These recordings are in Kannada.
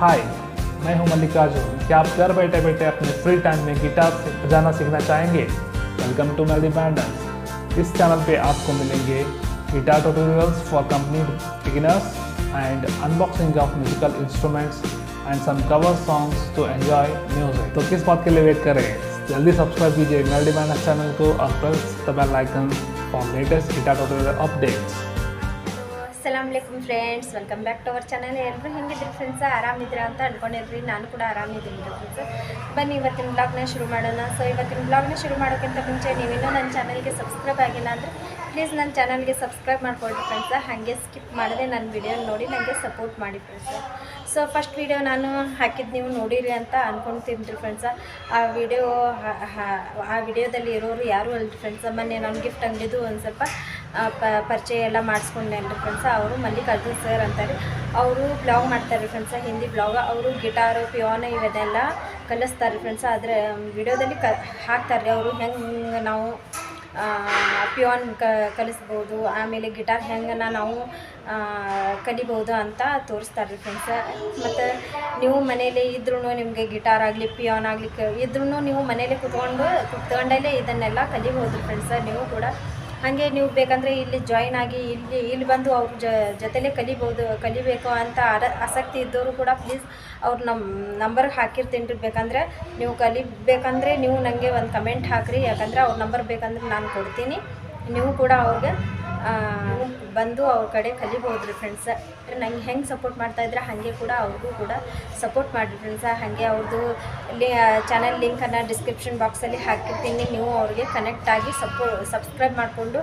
हाय, मैं हूँ मल्लिकार्जुन क्या आप घर बैठे बैठे अपने फ्री टाइम में गिटार बजाना सीखना चाहेंगे? वेलकम टू मेलडी बैंडर्स इस चैनल पे आपको मिलेंगे guitar tutorials for company beginners and unboxing of musical instruments and some cover songs to enjoy music तो किस बात के लिए वेट करें जल्दी सब्सक्राइब कीजिए मेलडी बैंडर्स चैनल को और press the bell icon for latest guitar tutorial updates ಅಲೈಕುಮ್ friends welcome back to our channel ಎಲ್ಲರೂ ಹೆಂಗಿದ್ರಿ ಫ್ರೆಂಡ್ಸ್ ಆರಾಮಿದ್ರೆ ಅಂತ ಅನ್ಕೊಂಡಿರ್ರಿ ನಾನು ಕೂಡ ಆರಾಮಿದ್ದೀನಿ ಫ್ರೆಂಡ್ಸ್ ಬನ್ನಿ, ಇವತ್ತಿನ ಬ್ಲಾಗ್ನ ಶುರು ಮಾಡೋಣ. ಸೊ ಇವತ್ತಿನ ಬ್ಲಾಗ್ನ ಶುರು ಮಾಡೋಕ್ಕಿಂತ ಮುಂಚೆ ನೀವಿನ್ನೂ ನನ್ನ ಚಾನಲ್ಗೆ ಸಬ್ಸ್ಕ್ರೈಬ್ ಆಗಿಲ್ಲ ಅಂದರೆ ಪ್ಲೀಸ್ ನನ್ನ ಚಾನಲ್ಗೆ ಸಬ್ಸ್ಕ್ರೈಬ್ ಮಾಡ್ಕೊಳ್ರಿ ಫ್ರೆಂಡ್ಸ್ ಹಾಗೆ ಸ್ಕಿಪ್ ಮಾಡದೆ ನನ್ನ ವಿಡಿಯೋ ನೋಡಿ ನನಗೆ ಸಪೋರ್ಟ್ ಮಾಡಿ ಫ್ರೆಂಡ್ಸ್ ಸೊ ಫಸ್ಟ್ ವಿಡಿಯೋ ನಾನು ಹಾಕಿದ್ದು ನೀವು ನೋಡಿರಿ ಅಂತ ಅನ್ಕೊಳ್ತೀನಿ ಫ್ರೆಂಡ್ಸ್ ಆ ವಿಡಿಯೋ ಆ ವಿಡಿಯೋದಲ್ಲಿ ಇರೋರು ಯಾರು ಅಲ್ರಿ ಫ್ರೆಂಡ್ಸ್ ಮೊನ್ನೆ ನಾನು ಗಿಫ್ಟ್ ಅಂಗಡಿದು ಒಂದು ಸ್ವಲ್ಪ ಪರಿಚಯ ಎಲ್ಲ ಮಾಡಿಸ್ಕೊಂಡೆ ಫ್ರೆಂಡ್ಸ್ ಅವರು ಮಲ್ಲಿಕಾರ್ಜುನ್ ಸರ್ ಅಂತಾರೆ. ಅವರು ಬ್ಲಾಗ್ ಮಾಡ್ತಾರೆ ಫ್ರೆಂಡ್ಸ ಹಿಂದಿ ಬ್ಲಾಗ್ ಅವರು ಗಿಟಾರ್ ಪಿಯೋನ ಇವೆಲ್ಲ ಕಲಿಸ್ತಾರೆ ಫ್ರೆಂಡ್ಸ ಆದರೆ ವಿಡಿಯೋದಲ್ಲಿ ಕ ಹಾಕ್ತಾರೆ ಅವರು. ಹೆಂಗೆ ನಾವು ಪಿಯೋನ್ ಕ, ಕಲಿಸ್ಬೋದು, ಆಮೇಲೆ ಗಿಟಾರ್ ಹೆಂಗನ ನಾವು ಕಲಿಬೋದು ಅಂತ ತೋರಿಸ್ತಾರೆ ಫ್ರೆಂಡ್ಸ ಮತ್ತು ನೀವು ಮನೇಲಿ ಇದ್ರೂ ನಿಮಗೆ ಗಿಟಾರ್ ಆಗಲಿ ಪಿಯೋನ್ ಆಗಲಿ ಕ ಇದ್ರೂ ನೀವು ಮನೇಲಿ ಕುತ್ಕೊಂಡು, ಕುತ್ಕೊಂಡಲ್ಲೇ ಇದನ್ನೆಲ್ಲ ಕಲಿಬೋದು ಫ್ರೆಂಡ್ಸ ನೀವು ಕೂಡ ಹಾಗೆ ನೀವು ಬೇಕಂದರೆ ಇಲ್ಲಿ ಜಾಯಿನ್ ಆಗಿ, ಇಲ್ಲಿ ಇಲ್ಲಿ ಬಂದು ಅವ್ರ ಜೊತೆಲೇ ಕಲಿಬೋದು, ಕಲಿಬೇಕು ಅಂತ ಆಸಕ್ತಿ ಇದ್ದವರು ಕೂಡ ಪ್ಲೀಸ್ ಅವ್ರ ನಮ್ಮ ನಂಬರ್ಗೆ ಹಾಕಿರ್ತೀನಿ ಬೇಕಂದರೆ ನೀವು ಕಲಿಬೇಕಂದರೆ ನೀವು ನನಗೆ ಒಂದು ಕಮೆಂಟ್ ಹಾಕಿರಿ. ಯಾಕಂದರೆ ಅವ್ರ ನಂಬರ್ ಬೇಕಂದ್ರೆ ನಾನು ಕೊಡ್ತೀನಿ. ನೀವು ಕೂಡ ಅವ್ರಿಗೆ ಬಂದು ಅವ್ರ ಕಡೆ ಕಲಿಬೋದು ರೀ ಫ್ರೆಂಡ್ಸ್ ನಂಗೆ ಹೆಂಗೆ ಸಪೋರ್ಟ್ ಮಾಡ್ತಾಯಿದ್ರೆ ಹಾಗೆ ಕೂಡ ಅವ್ರಿಗೂ ಕೂಡ ಸಪೋರ್ಟ್ ಮಾಡಿರಿ ಫ್ರೆಂಡ್ಸ ಹಾಗೆ ಅವ್ರದ್ದು ಲಿ ಚಾನಲ್ ಲಿಂಕನ್ನು ಡಿಸ್ಕ್ರಿಪ್ಷನ್ ಬಾಕ್ಸಲ್ಲಿ ಹಾಕಿರ್ತೀನಿ. ನೀವು ಅವ್ರಿಗೆ ಕನೆಕ್ಟ್ ಆಗಿ ಸಪೋ ಸಬ್ಸ್ಕ್ರೈಬ್ ಮಾಡಿಕೊಂಡು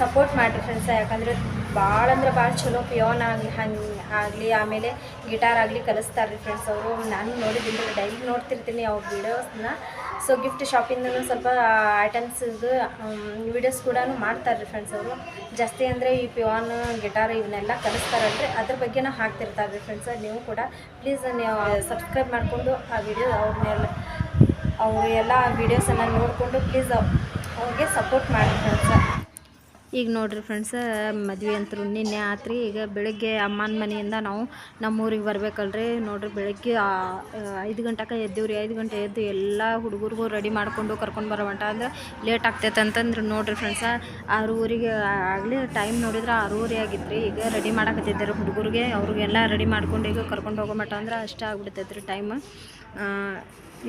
ಸಪೋರ್ಟ್ ಮಾಡಿರಿ ಫ್ರೆಂಡ್ಸ ಯಾಕಂದರೆ ಭಾಳ ಅಂದ್ರೆ ಭಾಳ ಚಲೋ ಪಿಯೋನ್ ಆಗಲಿ, ಹಂಗೆ ಆಗಲಿ, ಆಮೇಲೆ ಗಿಟಾರ್ ಆಗಲಿ ಕಲಿಸ್ತಾರೆ ರೀ ಫ್ರೆಂಡ್ಸ್ ಅವರು. ನಾನು ನೋಡಿದ್ದೀನಿ ಡೈಲಿ ನೋಡ್ತಿರ್ತೀನಿ ಅವ್ರ ವೀಡಿಯೋಸ್ನ ಸೊ ಗಿಫ್ಟ್ ಶಾಪಿಂದ ಸ್ವಲ್ಪ ಐಟಮ್ಸ್ದು ವೀಡಿಯೋಸ್ ಕೂಡ ಮಾಡ್ತಾರೆ ರೀ ಫ್ರೆಂಡ್ಸ್ ಅವರು. ಜಾಸ್ತಿ ಅಂದರೆ ಈ ಪಿಯಾನ್ ಗಿಟಾರ್ ಇವನ್ನೆಲ್ಲ ಕಲಿಸ್ತಾರಲ್ರಿ. ಅದ್ರ ಬಗ್ಗೆ ಹಾಕ್ತಿರ್ತಾರೆ ರೀ ಫ್ರೆಂಡ್ಸ್ ನೀವು ಕೂಡ. ಪ್ಲೀಸ್ ನೀವು ಸಬ್ಸ್ಕ್ರೈಬ್ ಮಾಡಿಕೊಂಡು ಆ ವಿಡಿಯೋ ಅವ್ರನ್ನೆಲ್ಲ ಅವರು ಎಲ್ಲ ವೀಡಿಯೋಸನ್ನು ನೋಡಿಕೊಂಡು ಪ್ಲೀಸ್ ಅವ್ರಿಗೆ ಸಪೋರ್ಟ್ ಮಾಡಿ ಫ್ರೆಂಡ್ಸ ಈಗ ನೋಡ್ರಿ ಫ್ರೆಂಡ್ಸ ಮದ್ವೆ ಅಂತರು ನಿನ್ನೆ ಆತ್ರಿ. ಈಗ ಬೆಳಗ್ಗೆ ಅಮ್ಮನ ಮನೆಯಿಂದ ನಾವು ನಮ್ಮ ಊರಿಗೆ ಬರ್ಬೇಕಲ್ರಿ. ನೋಡ್ರಿ ಬೆಳಗ್ಗೆ ಐದು ಗಂಟೆಗೆ ಎದ್ದೇವ್ರಿ ಐದು ಗಂಟೆ ಎದ್ದು ಎಲ್ಲ ಹುಡುಗರಿಗೂ ರೆಡಿ ಮಾಡ್ಕೊಂಡು ಕರ್ಕೊಂಡು ಬರೋವಂಟ. ಅಂದ್ರೆ ಲೇಟ್ ಆಗ್ತೈತೆ ಅಂತಂದ್ರೆ ನೋಡ್ರಿ ಫ್ರೆಂಡ್ಸ ಆರೂವರೆಗೆ ಆಗಲಿ ಟೈಮ್ ನೋಡಿದ್ರೆ ಆರೂವರೆ ಆಗಿತ್ತು ರೀ ಈಗ ರೆಡಿ ಮಾಡಕತ್ತಿದ್ದಾರೆ ಹುಡುಗರಿಗೆ. ಅವ್ರಿಗೆಲ್ಲ ರೆಡಿ ಮಾಡ್ಕೊಂಡು ಈಗ ಕರ್ಕೊಂಡು ಹೋಗೋ ಮಟ್ಟ ಅಂದ್ರೆ ಅಷ್ಟೇ ಆಗ್ಬಿಡ್ತೈತೆ ರೀ ಟೈಮ್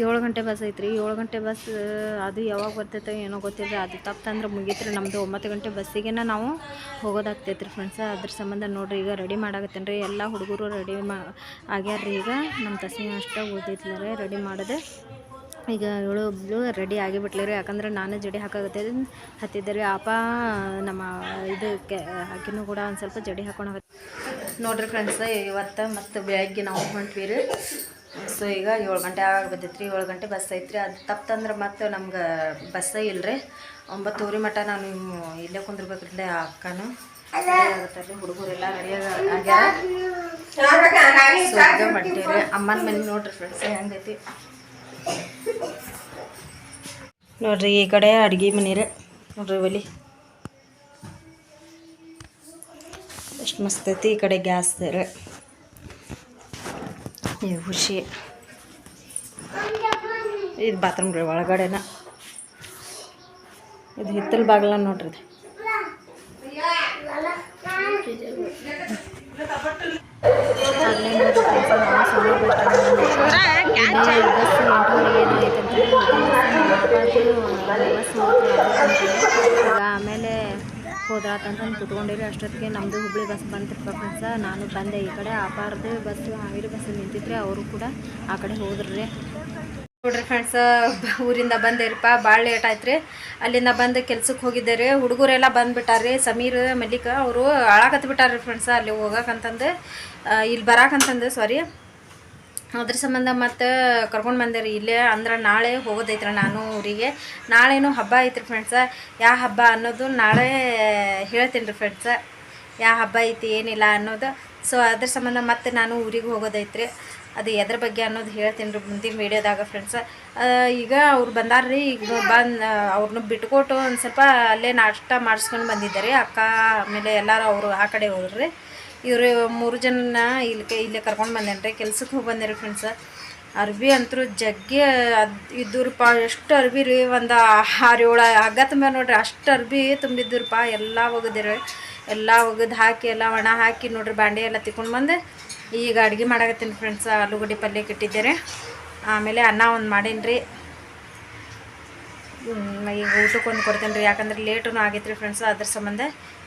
ಏಳು ಗಂಟೆ ಬಸ್ ಐತ್ರಿ. ಏಳು ಗಂಟೆ ಬಸ್ ಅದು ಯಾವಾಗ ಬರ್ತೈತೆ ಏನೋ ಗೊತ್ತಿಲ್ಲ ಅದು ತಪ್ಪಂದ್ರೆ ರೀ ನಮ್ಮದು ಒಂಬತ್ತು ಗಂಟೆ ಬಸ್ಸಿಗೆನ ನಾವು ಹೋಗೋದಾಗ್ತೈತೆ ರೀ ಫ್ರೆಂಡ್ಸ ಅದ್ರ ಸಂಬಂಧ ನೋಡ್ರಿ. ಈಗ ರೆಡಿ ಮಾಡಾಕತ್ತೇನೆ ರೀ ಎಲ್ಲ ಹುಡುಗರು ರೆಡಿ ಮಾ, ಆಗ್ಯಾರ್ರಿ. ಈಗ ನಮ್ಮ ತಸ್ಮಿ ಅಷ್ಟೇ ಓದಿದ್ಲರೆ ರೆಡಿ ಮಾಡಿದೆ. ಈಗ ಇವಳೊಬ್ಳು ರೆಡಿ ಆಗಿಬಿಟ್ಲಿ ರೀ ಯಾಕಂದ್ರೆ ನಾನು ಜಡಿ ಹಾಕಾಗತ್ತೆ ಹತ್ತಿದ್ದೆ ರೀ ಅಪ್ಪ ನಮ್ಮ ಇದು ಕೆ ಆಕಿನೂ ಕೂಡ ಒಂದು ಸ್ವಲ್ಪ ಜಡಿ ಹಾಕೊಂಡು ನೋಡ್ರಿ ಫ್ರೆಂಡ್ಸ್ ಇವತ್ತು ಮತ್ತು ಬೆಳಗ್ಗೆ ನಾವು ಹೊಂಟ್ವಿ ರೀ. ಸೊ ಈಗ ಏಳು ಗಂಟೆ ಆಗಬತ್ತೈತೆ ರೀ ಏಳು ಗಂಟೆ ಬಸ್ ಐತ್ರಿ. ಅದು ತಪ್ಪಂದ್ರೆ ಮತ್ತೆ ನಮ್ಗೆ ಬಸ್ಸೇ ಇಲ್ಲರಿ ಒಂಬತ್ತೂರಿ ಮಟ್ಟ ನಾನು ಇಲ್ಲೇ ಕುಂದಿರ್ಬೇಕು ಇಲ್ಲೇ ಅಕ್ಕನು. ಆಗುತ್ತಾರೆ ರೀ ಹುಡುಗರೆಲ್ಲ ರೆಡಿಯಾಗ ಆಗ್ಯಾರ? ಹೊಂಟೀವಿ ಅಮ್ಮನ ಮನೆ ನೋಡ್ರಿ ಫ್ರೆಂಡ್ಸ್ ಹೆಂಗೈತಿ. ನೋಡ್ರಿ ಈ ಕಡೆ ಅಡ್ಗೆ ಮನೆ ರೀ ನೋಡ್ರಿ ಒಲಿ. ಎಷ್ಟು ಮಸ್ತ್ ಐತಿ ಈ ಕಡೆ ಗ್ಯಾಸ್ ರೀ. ಇದು ಖುಷಿ ಇದು ಬಾತ್ರೂಮ್ ರೀ ಒಳಗಡೆನ. ಇದು ಹಿತ್ತಲ ಬಾಗಿಲ ನೋಡ್ರಿ ಆಮೇಲೆ ಹೋದ್ರಾತಂತಂದು ಕುತ್ಕೊಂಡಿರಿ ಅಷ್ಟೊತ್ತಿಗೆ ನಮ್ಮದು ಹುಬ್ಳಿ ಬಸ್ ಫ್ರೆಂಡ್ಸ ನಾನು ಬಂದೆ. ಈ ಕಡೆ ಆಪಾರ್ದು ಬಸ್ ಹಾವೇರಿ ಬಸ್ ನಿಂತಿದ್ರೆ ಅವರು ಕೂಡ ಆ ಕಡೆ ಹೋದ್ರಿ. ನೋಡ್ರಿ ಫ್ರೆಂಡ್ಸ್ ಊರಿಂದ ಬಂದೇರಿಪ್ಪ. ಭಾಳ ಲೇಟ್ ಆಯ್ತು ರೀ ಅಲ್ಲಿಂದ ಬಂದು ಕೆಲ್ಸಕ್ಕೆ ಹೋಗಿದ್ದೆ ಹುಡುಗರೆಲ್ಲ ಬಂದುಬಿಟ್ಟಾರ್ರಿ. ಸಮೀರ್, ಮಲ್ಲಿಕ, ಅವರು ಅಳಾಕತ್ ಬಿಟ್ಟಾರ್ರಿ ಫ್ರೆಂಡ್ಸ ಅಲ್ಲಿ ಹೋಗಕ್ಕಂತಂದು ಇಲ್ಲಿ ಬರಾಕಂತಂದು ಸಾರಿ ಅದ್ರ ಸಂಬಂಧ ಮತ್ತು ಕರ್ಕೊಂಡು ಬಂದೆ ರೀ ಇಲ್ಲೇ ಅಂದ್ರೆ ನಾಳೆ ಹೋಗೋದೈತ್ರ ನಾನು ಊರಿಗೆ. ನಾಳೆನೂ ಹಬ್ಬ ಐತ್ರಿ ಫ್ರೆಂಡ್ಸ ಯಾವ ಹಬ್ಬ ಅನ್ನೋದು ನಾಳೆ ಹೇಳ್ತೀನಿ ರೀ ಫ್ರೆಂಡ್ಸ ಯಾವ ಹಬ್ಬ ಐತಿ, ಏನಿಲ್ಲ ಅನ್ನೋದು. ಸೊ ಅದ್ರ ಸಂಬಂಧ ಮತ್ತೆ ನಾನು ಊರಿಗೆ ಹೋಗೋದೈತ್ರಿ. ಅದು ಎದ್ರ ಬಗ್ಗೆ ಅನ್ನೋದು ಹೇಳ್ತೀನಿ ರೀ ಮುಂದಿನ ವೀಡಿಯೋದಾಗ ಫ್ರೆಂಡ್ಸ ಈಗ ಅವ್ರು ಬಂದಾರ್ರಿ, ಈಗ ಬಂದು ಅವ್ರನ್ನ ಬಿಟ್ಕೊಟ್ಟು ಒಂದು ಸ್ವಲ್ಪ ಅಲ್ಲೇ ನಾಷ್ಟ ಮಾಡಿಸ್ಕೊಂಡು ಬಂದಿದ್ದಾರೆ. ಅಕ್ಕ ಆಮೇಲೆ ಎಲ್ಲರೂ ಅವರು ಆ ಕಡೆ ಹೋದ್ರಿ. ಇವ್ರು ಮೂರು ಜನನ ಇಲ್ಲಿ ಇಲ್ಲೇ ಕರ್ಕೊಂಡು ಬಂದೇನೆ ರೀ ಕೆಲ್ಸಕ್ಕೆ ಹೋಗಿ ಬಂದೇರಿ ಫ್ರೆಂಡ್ಸ ಅರ್ಬಿ ಅಂತೂ ಜಗ್ಗಿ, ಅದು ಇದ್ದೂರಪ್ಪ ಎಷ್ಟು ಅರ್ಬಿ ರೀ, ಒಂದು ಆರು ಏಳು ಹಗ್ಗ ತುಂಬ ನೋಡ್ರಿ, ಅಷ್ಟು ಅರ್ಬಿ ತುಂಬಿದ್ದೂರಪ್ಪ ಎಲ್ಲ ಒಗದಿರಿ. ಎಲ್ಲ ಒಗದು ಹಾಕಿ, ಎಲ್ಲ ಒಣ ಹಾಕಿ ನೋಡ್ರಿ, ಬಾಂಡೆ ಎಲ್ಲ ತಿಕ್ಕೊಂಡು ಬಂದು ಈಗ ಅಡುಗೆ ಮಾಡಾಕತ್ತೀನಿ ಫ್ರೆಂಡ್ಸ್ ಆಲೂಗಡ್ಡೆ ಪಲ್ಯ ಇಟ್ಟಿದ್ದಾರೆ ಆಮೇಲೆ ಅನ್ನ ಒಂದು ಮಾಡೀನಿ ರೀ ಈಗ ಊಟಕ್ಕೆ ಒಂದು ಕೊಡ್ತೇನೆ ರೀ ಯಾಕಂದ್ರೆ ಲೇಟೂ ಆಗೈತೆ ರೀ ಫ್ರೆಂಡ್ಸ್ ಅದ್ರ ಸಂಬಂಧ.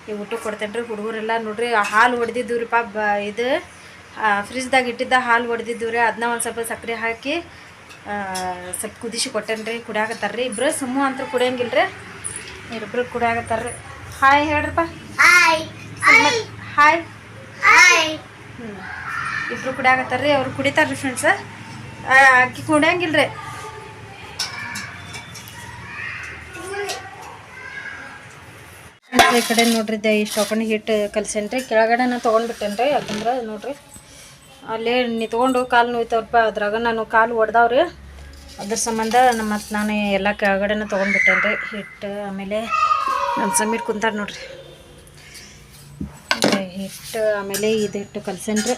ಈಗ ಊಟಕ್ಕೆ ಕೊಡ್ತೇನೆ ರೀ ಹುಡುಗರೆಲ್ಲ ನೋಡ್ರಿ ಹಾಲು ಹೊಡೆದಿದ್ದು ರೀ ಬ ಇದು ಫ್ರಿಜ್ದಾಗ ಇಟ್ಟಿದ್ದ ಹಾಲು ಹೊಡೆದಿದ್ದೀವಿ ರೀ ಅದನ್ನ ಒಂದು ಸ್ವಲ್ಪ ಸಕ್ಕರೆ ಹಾಕಿ ಸ್ವಲ್ಪ ಕುದಿಸಿ ಕೊಟ್ಟೇನೆ ರೀ ಕುಡಿಯಾಕತ್ತಾರ ರೀ. ಇಬ್ಬರು ಸುಮ್ಮ ಅಂತ ಕುಡಿಯಂಗಿಲ್ಲ ರೀ ಇಬ್ಬರು ಕುಡಿಯಾಕತ್ತಾರ ರೀ. ಹಾಯ್ ಹೇಳ್ರಪ್ಪ ಹಾಯ್ ಹಾಯ್ ಹಾಯ್ ಹ್ಞೂ ಇಬ್ಬರು ಕುಡಿಯಾಕತ್ತಾರ ರೀ ಅವ್ರು ಕುಡಿತಾರ ರೀ ಫ್ರೆಂಡ್ಸ ಅಕ್ಕಿ ಕುಡಿಯಂಗಿಲ್ಲ ರೀ ಈ ಕಡೆ ನೋಡ್ರಿ, ದ ಇಷ್ಟು ಒಪ್ಪಣೆ ಹಿಟ್ಟು ಕಲ್ಸೇನ್ರಿ. ಕೆಳಗಡೆ ನಾನು ತೊಗೊಂಡ್ಬಿಟ್ಟೇನ್ರಿ, ಯಾಕಂದ್ರೆ ನೋಡ್ರಿ, ಅಲ್ಲೇ ನಿಂತ್ಕೊಂಡು ಕಾಲು ನೋಯ್ತವ್ರಪ್ಪ ಅದ್ರಾಗ ನಾನು ಕಾಲು ಒಡ್ದಾವ್ರಿ. ಅದ್ರ ಸಂಬಂಧ ನಮ್ಮ ಮತ್ತು ನಾನು ಎಲ್ಲ ಕೆಳಗಡೆನ ತೊಗೊಂಡ್ಬಿಟ್ಟೇನ್ರಿ ಹಿಟ್ಟು, ಆಮೇಲೆ ನಮ್ಮ ಸಮೀರ್ ಕುಂತಾರೆ ನೋಡ್ರಿ. ಹಿಟ್ಟು, ಆಮೇಲೆ ಇದು ಹಿಟ್ಟು ಕಲ್ಸೇನ್ರಿ.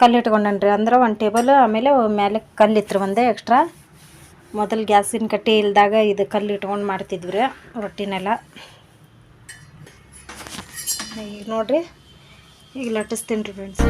ಕಲ್ಲು ಇಟ್ಕೊಂಡೇನ್ರಿ, ಅಂದ್ರೆ ಒಂದು ಟೇಬಲ್, ಆಮೇಲೆ ಮೇಲೆ ಕಲ್ಲು ಇತ್ತು ಒಂದೇ ಎಕ್ಸ್ಟ್ರಾ ಮೊದಲು ಗ್ಯಾಸಿನ ಕಟ್ಟಿ ಇಲ್ದಾಗ ಇದು ಕಲ್ಲು ಇಟ್ಕೊಂಡು ಮಾಡ್ತಿದ್ವಿ ರೀ ರೊಟ್ಟಿನೆಲ್ಲ. ಈಗ ನೋಡ್ರಿ. ಈಗ ಲಟ್ಟಿಸ್ತೀನಿ ರೀ ಫ್ರೆಂಡ್ಸ್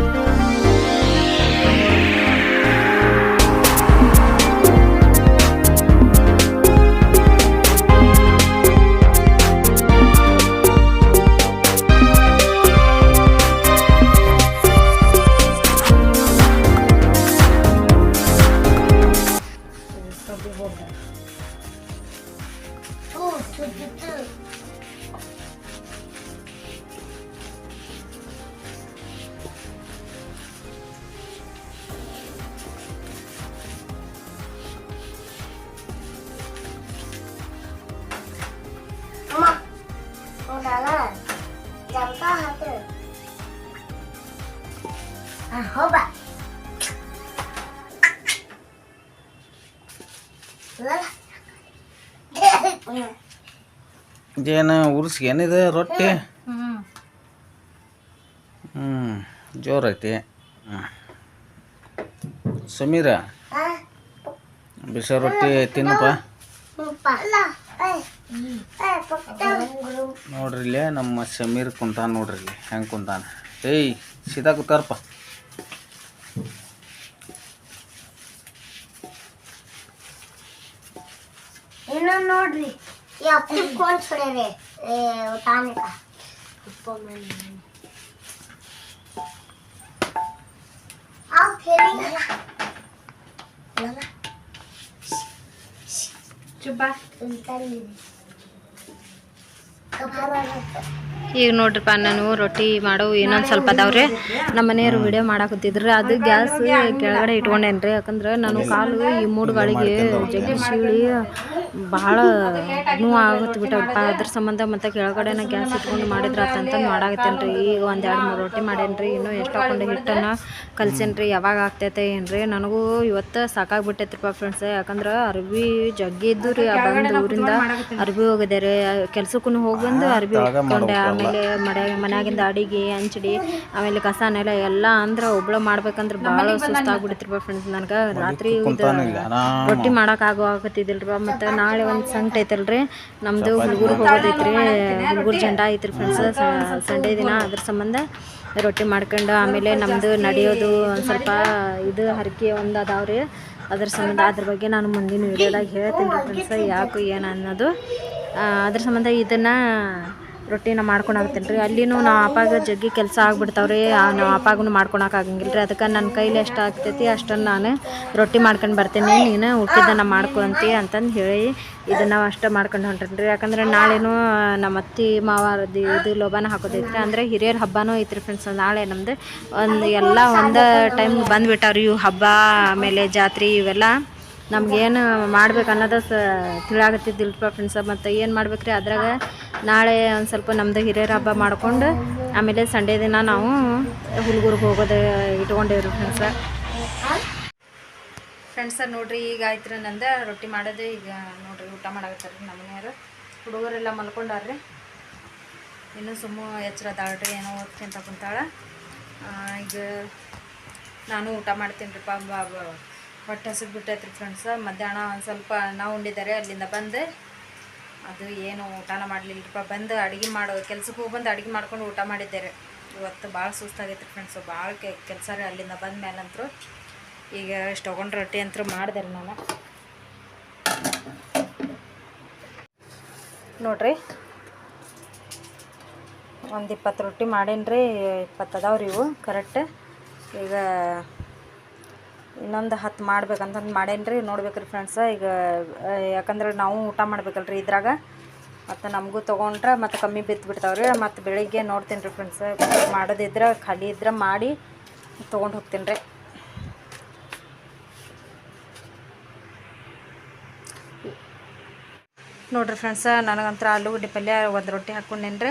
ಟೂ ಜಂಪ ಹಾಕ್ರು ಹೋಗ ಇದೇನು ಉರ್ಸ್ಗೆ ಏನಿದೆ ರೊಟ್ಟಿ? ಹ್ಮ್ ಹ್ಞೂ ಜೋರೈತಿ ಸಮೀರ ಬಿಸಿ ರೊಟ್ಟಿ ತಿನ್ನಪ್ಪ? ನೋಡ್ರಿ ಇಲ್ಲೇ ನಮ್ಮ ಸಮೀರ್ ಕುಂತಾನ ನೋಡ್ರಿ ಇಲ್ಲಿ. ಹೆಂಗೆ ಕುಂತಾನ? ಏಯ್ ಸೀದಾ ಕೂತಾರಪ್ಪ ಇನ್ನು ನೋಡ್ರಿ. ಈ ಅಪ್ಪ ತಾನಿಕ ಚುಬ್ಬಾ. ಇಂತಲ್ಲಿ ಈಗ ನೋಡ್ರಿಪ್ಪ ನಾನು ರೊಟ್ಟಿ ಮಾಡೋ ಇನ್ನೊಂದು ಸ್ವಲ್ಪ ಅದಾವ್ರಿ. ನಮ್ಮ ಮನೆಯವರು ವಿಡಿಯೋ ಮಾಡಾಕತ್ತಿದ್ರು. ಅದು ಗ್ಯಾಸ್ ಕೆಳಗಡೆ ಇಟ್ಕೊಂಡೇನ್ರಿ. ಯಾಕಂದ್ರೆ ನಾನು ಕಾಲು ಈ ಮೂಡುಗಳಿಗೆ ಜಗ್ಗಿ ಸೀಳಿ ಭಾಳ ನೋವು ಆಗುತ್ತೆ ಬಿಟ್ಟವಪ್ಪ ಅದ್ರ ಸಂಬಂಧ ಮತ್ತು ಕೆಳಗಡೆನ ಗ್ಯಾಸ್ ಇಟ್ಕೊಂಡು ಮಾಡಿದ್ರ ಅಂತಂದು ಮಾಡಾಕತ್ತೇನ್ರಿ. ಈಗ ಒಂದು ಎರಡು ಮೂರು ರೊಟ್ಟಿ ಮಾಡೇನ್ರಿ. ಇನ್ನೂ ಎಷ್ಟು ಹಾಕೊಂಡು ಹಿಟ್ಟನ್ನು ರೀ ಯಾವಾಗ ಆಗ್ತೈತೆ ಏನ್ರಿ ನನಗೂ ಇವತ್ತು ಸಾಕಾಗ್ಬಿಟ್ಟೈತ್ರಿಪ್ಪ ಫ್ರೆಂಡ್ಸ್ ಯಾಕಂದ್ರೆ ಅರ್ಬಿ ಜಗ್ಗಿ ಇದ್ದು ರೀ ಬಂದು ಊರಿಂದ ಅರ್ಬಿ ಹೋಗಿದೆ ರೀ. ಕೆಲ್ಸಕ್ಕೂ ಹೋಗಿ ಬಂದು ಅರ್ಬಿ ಉಟ್ಕೊಂಡೆ ಆಮೇಲೆ ಮನೆ ಮನ್ಯಾಗಿಂದ ಅಡಿಗೆ ಹಂಚಡಿ ಆಮೇಲೆ ಕಸ ನೆಲ ಎಲ್ಲ ಅಂದ್ರೆ ಒಬ್ಳ ಮಾಡ್ಬೇಕಂದ್ರೆ ಭಾಳ ಸುಸ್ತಾಗ್ಬಿಡ್ತಿರ್ಬ ಫ್ರೆಂಡ್ಸ್ ನನಗೆ. ರಾತ್ರಿ ರೊಟ್ಟಿ ಮಾಡಕ್ ಆಗೋ ಆಗತ್ತಿದ್ದಿಲ್ರಿ ಮತ್ತು ನಾಳೆ ಒಂದು ಸಂಕಟ ಐತಲ್ರಿ ನಮ್ಮದು ಹುಡುಗರು ಹೋಗೋದೈತ್ರಿ ಹುಡುಗರು ಜಂಡ ಐತ್ರಿ ಫ್ರೆಂಡ್ಸ್ ಸಂಡೇ ದಿನ ಅದ್ರ ಸಂಬಂಧ ರೊಟ್ಟಿ ಮಾಡ್ಕೊಂಡು ಆಮೇಲೆ ನಮ್ಮದು ನಡೆಯೋದು ಒಂದು ಸ್ವಲ್ಪ ಇದು ಹರಕೆ ಒಂದು ಅದಾವ್ರಿ. ಅದ್ರ ಸಂಬಂಧ ಅದ್ರ ಬಗ್ಗೆ ನಾನು ಮುಂದಿನ ವಿಡಿಯೋದಾಗ ಹೇಳ್ತೀನಿ ರೀ ಫ್ರೆಂಡ್ಸ್ ಯಾಕೆ ಏನು ಅನ್ನೋದು. ಅದ್ರ ಸಂಬಂಧ ಇದನ್ನು ರೊಟ್ಟಿನ ಮಾಡ್ಕೊಂಡು ಹೋಗ್ತೀನಿ ರೀ ಅಲ್ಲಿನೂ ನಾವು ಅಪ್ಪಾಗ ಜಗ್ಗಿ ಕೆಲಸ ಆಗ್ಬಿಡ್ತಾವ್ರಿ. ನಾವು ಅಪ್ಪಾಗೂ ಮಾಡ್ಕೊಳಕ್ಕಾಗಂಗಿಲ್ಲ ರೀ ಅದಕ್ಕೆ ನನ್ನ ಕೈಲಿ ಎಷ್ಟು ಆಗ್ತೈತಿ ಅಷ್ಟನ್ನು ನಾನು ರೊಟ್ಟಿ ಮಾಡ್ಕೊಂಡು ಬರ್ತೀನಿ. ನೀನು ಉಳ್ಕಿದ್ದನ್ನು ಮಾಡ್ಕೊಂತಿ ಅಂತಂದು ಹೇಳಿ ಇದನ್ನು ಅಷ್ಟೇ ಮಾಡ್ಕೊಂಡು ಹೊಂಟ್ರಿ ರೀ ಯಾಕಂದ್ರೆ ನಾಳೆನೂ ನಮ್ಮ ಅತ್ತಿ ಮಾವಾರದ್ದು ಇದು ಲೋಬಾನ ಹಾಕೋದೈತ್ರಿ. ಅಂದರೆ ಹಿರಿಯರ ಹಬ್ಬನೂ ಐತ್ರಿ ಫ್ರೆಂಡ್ಸ್ ನಾಳೆ ನಮ್ಮದು ಒಂದು ಎಲ್ಲ ಒಂದು ಟೈಮ್ ಬಂದುಬಿಟ್ಟಾವ್ರಿ. ಇವು ಹಬ್ಬ, ಆಮೇಲೆ ಜಾತ್ರೆ ಇವೆಲ್ಲ. ನಮ್ಗೇನು ಮಾಡ್ಬೇಕು ಅನ್ನೋದು ಸ ತಿಳಾಗತ್ತಿದ್ದಿಲ್ಪ ಫ್ರೆಂಡ್ಸ ಮತ್ತು ಏನು ಮಾಡ್ಬೇಕ್ರಿ ಅದ್ರಾಗ ನಾಳೆ ಒಂದು ಸ್ವಲ್ಪ ನಮ್ಮದು ಹಿರಿಯರ ಹಬ್ಬ ಮಾಡ್ಕೊಂಡು ಆಮೇಲೆ ಸಂಡೇ ದಿನ ನಾವು ಹುಲ್ಗುರ್ಗೆ ಹೋಗೋದು ಇಟ್ಕೊಂಡೇವ್ರಿ ಫ್ರೆಂಡ್ಸ ಫ್ರೆಂಡ್ಸ ನೋಡ್ರಿ, ಈಗ ಆಯ್ತು ರೀ ನಂದು. ರೊಟ್ಟಿ ಮಾಡೋದು ಈಗ ನೋಡ್ರಿ ಊಟ ಮಾಡಾಕತ್ತಾರ ನಮ್ಮ ಮನೆಯವರು. ಹುಡುಗರೆಲ್ಲ ಮಲ್ಕೊಂಡಾರ್ರಿ ಇನ್ನೂ ಸುಮ್ಮ ಎಚ್ಚರ ದಾಳ್ರಿ ಏನೋ ಓದ್ಕೊಂತ ಕುಂತಾಳ. ಈಗ ನಾನು ಊಟ ಮಾಡ್ತೀನಿ ರೀ ಹೊಟ್ಟೆ ಹಸಿದು ಬಿಟ್ಟೈತ್ರಿ ಫ್ರೆಂಡ್ಸ್ ಮಧ್ಯಾಹ್ನ ಒಂದು ಸ್ವಲ್ಪ ನಾವು ಉಂಡಿದ್ದಾರೆ ಅಲ್ಲಿಂದ ಬಂದು ಅದು ಏನು ಊಟನ ಮಾಡಲಿಲ್ಲಪ್ಪ ಬಂದು ಅಡುಗೆ ಮಾಡೋ, ಕೆಲ್ಸಕ್ಕೆ ಹೋಗಿ ಬಂದು ಅಡುಗೆ ಮಾಡ್ಕೊಂಡು ಊಟ ಮಾಡಿದ್ದಾರೆ. ಇವತ್ತು ಭಾಳ ಸುಸ್ತಾಗೈತೆ ಫ್ರೆಂಡ್ಸು ಭಾಳ ಕೆಲಸ ರೀ ಅಲ್ಲಿಂದ ಬಂದ ಮೇಲಂತರೂ ಈಗ ತೊಗೊಂಡು ರೊಟ್ಟಿ ಅಂತೂ ಮಾಡಿದೆ ರೀ ನಾನು ನೋಡ್ರಿ, ಒಂದು ಇಪ್ಪತ್ತು ರೊಟ್ಟಿ ಮಾಡೇನಿ ರೀ ಇಪ್ಪತ್ತು ಅದಾವ್ರಿ ಇವು ಕರೆಕ್ಟ್ ಈಗ ಇನ್ನೊಂದು ಹತ್ತು ಮಾಡ್ಬೇಕಂತಂದು ಮಾಡೇನಿ ರೀ ನೋಡ್ಬೇಕ್ರಿ ಫ್ರೆಂಡ್ಸ ಈಗ ಯಾಕಂದ್ರೆ ನಾವು ಊಟ ಮಾಡ್ಬೇಕಲ್ರಿ ಇದ್ರಾಗ. ಮತ್ತು ನಮಗೂ ತೊಗೊಂಡ್ರೆ ಮತ್ತು ಕಮ್ಮಿ ಬಿತ್ತು ಬಿಡ್ತಾವ್ರಿ ಮತ್ತು ಬೆಳಿಗ್ಗೆ ನೋಡ್ತೀನಿ ರೀ ಫ್ರೆಂಡ್ಸ್ ಮಾಡೋದಿದ್ರೆ ಖಾಲಿ ಇದ್ರೆ ಮಾಡಿ ತೊಗೊಂಡು ಹೋಗ್ತೀನಿ ರೀ ನೋಡ್ರಿ ಫ್ರೆಂಡ್ಸ ನನಗಂತ್ರ ಆಲೂಗಡ್ಡೆ ಪಲ್ಯ ಒಂದು ರೊಟ್ಟಿ ಹಾಕ್ಕೊಂಡೇನ್ರಿ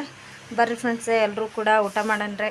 ಬರ್ರಿ ಫ್ರೆಂಡ್ಸ್ ಎಲ್ಲರೂ ಕೂಡ ಊಟ ಮಾಡಣ್ರಿ